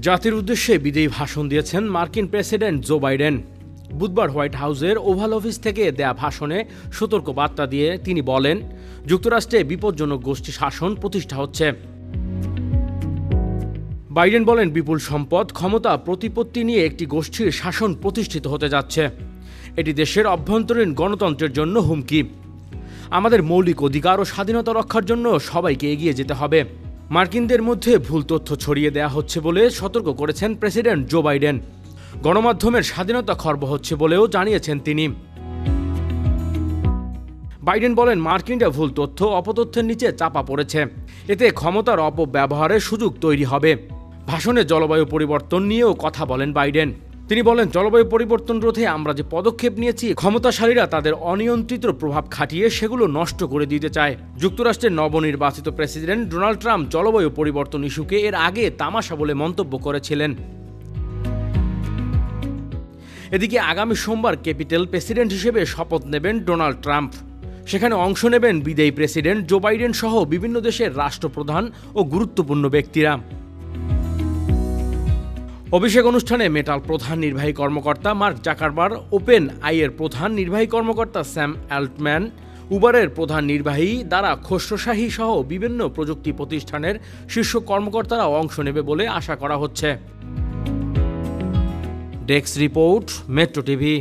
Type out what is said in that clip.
জাতির উদ্দেশ্যে বিদেয়ী ভাষণ দিয়েছেন মার্কিন প্রেসিডেন্ট জো বাইডেন। বুধবার হোয়াইট হাউসের ওভাল অফিস থেকে দেয়া ভাষণে সতর্ক বার্তা দিয়ে তিনি বলেন, যুক্তরাষ্ট্রে বিপজ্জনক গোষ্ঠী শাসন প্রতিষ্ঠা হচ্ছে। বাইডেন বলেন, বিপুল সম্পদ, ক্ষমতা, প্রতিপত্তি নিয়ে একটি গোষ্ঠীর শাসন প্রতিষ্ঠিত হতে যাচ্ছে। এটি দেশের অভ্যন্তরীণ গণতন্ত্রের জন্য হুমকি। আমাদের মৌলিক অধিকার ও স্বাধীনতা রক্ষার জন্য সবাইকে এগিয়ে যেতে হবে। মার্কিনদের মধ্যে ভুল তথ্য ছড়িয়ে দেওয়া হচ্ছে বলে সতর্ক করেছেন প্রেসিডেন্ট জো বাইডেন। গণমাধ্যমের স্বাধীনতা খর্ব হচ্ছে বলেও জানিয়েছেন তিনি। বাইডেন বলেন, মার্কিনরা ভুল তথ্য, অপতথ্যের নিচে চাপা পড়েছে। এতে ক্ষমতার অপব্যবহারের সুযোগ তৈরি হবে। ভাষণে জলবায়ু পরিবর্তন নিয়েও কথা বলেন বাইডেন। তিনি বলেন, জলবায়ু পরিবর্তন রোধে আমরা যে পদক্ষেপ নিয়েছি, ক্ষমতাশালীরা তাদের অনিয়ন্ত্রিত প্রভাব খাটিয়ে সেগুলো নষ্ট করে দিতে চায়। যুক্তরাষ্ট্রের নবনির্বাচিত প্রেসিডেন্ট ডোনাল্ড ট্রাম্প জলবায়ু পরিবর্তন ইস্যুকে এর আগে তামাশা বলে মন্তব্য করেছিলেন। এদিকে আগামী সোমবার ক্যাপিটাল প্রেসিডেন্ট হিসেবে শপথ নেবেন ডোনাল্ড ট্রাম্প। সেখানে অংশ নেবেন বিদায়ী প্রেসিডেন্ট জো বাইডেন সহ বিভিন্ন দেশের রাষ্ট্রপ্রধান ও গুরুত্বপূর্ণ ব্যক্তিরা। অভিষেক অনুষ্ঠানে মেটাল প্রধান নির্বাহী কর্মকর্তা মার্ক জাকারবার ওপেন আইয়ের প্রধান নির্বাহী কর্মকর্তা স্যাম অ্যাল্টম্যান, উবারের প্রধান নির্বাহী দ্বারা খসরুশাহী সহ বিভিন্ন প্রযুক্তি প্রতিষ্ঠানের শীর্ষ কর্মকর্তারাও অংশ নেবে বলে আশা করা হচ্ছে। Desk report, Metro TV.